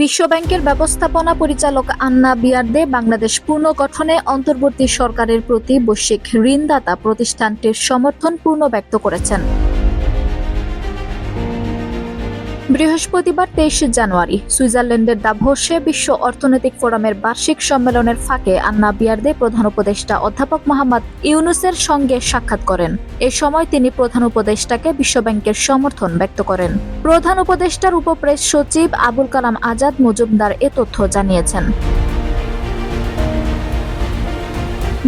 বিশ্বব্যাংকের ব্যবস্থাপনা পরিচালক আন্না বিয়ার্দে বাংলাদেশ পুনর্গঠনে অন্তর্বর্তী সরকারের প্রতি বৈশ্বিক ঋণদাতা প্রতিষ্ঠানটির সমর্থন পূর্ণ ব্যক্ত করেছেন। বৃহস্পতিবার তেইশে জানুয়ারি, সুইজারল্যান্ডের দাভোসে বিশ্ব অর্থনৈতিক ফোরামের বার্ষিক সম্মেলনের ফাঁকে আন্না বিয়ার্দে প্রধান উপদেষ্টা অধ্যাপক মোহাম্মদ ইউনুসের সঙ্গে সাক্ষাৎ করেন। এ সময় তিনি প্রধান উপদেষ্টাকে বিশ্বব্যাংকের সমর্থন ব্যক্ত করেন। প্রধান উপদেষ্টার উপপ্রেস সচিব আবুল কালাম আজাদ মজুমদার এ তথ্য জানিয়েছেন।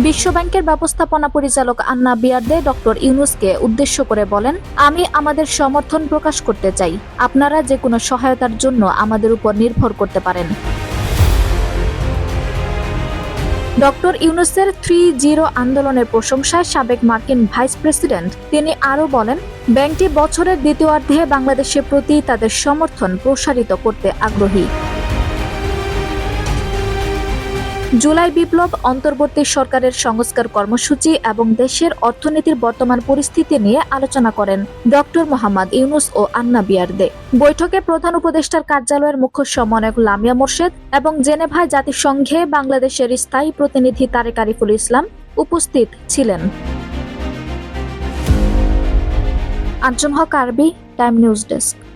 বিশ্বব্যাংকের ব্যবস্থাপনা পরিচালক আন্না বিয়ার্দে ডক্টর ইউনুসকে উদ্দেশ্য করে বলেন, আমি আমাদের সমর্থন প্রকাশ করতে চাই। আপনারা যে কোনো সহায়তার জন্য আমাদের উপর নির্ভর করতে পারেন। ডক্টর ইউনুসের থ্রি জিরো আন্দোলনের প্রশংসায় সাবেক মার্কিন ভাইস প্রেসিডেন্ট, তিনি আরও বলেন, ব্যাংকটি বছরের দ্বিতীয়ার্ধে বাংলাদেশের প্রতি তাদের সমর্থন প্রসারিত করতে আগ্রহী। জুলাই বিপ্লব অন্তর্বর্তী সরকারের সংস্কার কর্মসূচি এবং দেশের অর্থনীতির বর্তমান পরিস্থিতি নিয়ে আলোচনা করেন ডক্টর মোহাম্মদ ইউনুস ও আন্না বিয়ার্দে। বৈঠকে প্রধান উপদেষ্টার কার্যালয়ের মুখ্য সমন্বয়ক লামিয়া মোর্শেদ এবং জেনেভায় জাতিসংঘে বাংলাদেশের স্থায়ী প্রতিনিধি তারেক আরিফুল ইসলাম উপস্থিত ছিলেন। আঞ্চন হক আরবি, টাইম নিউজ ডেস্ক।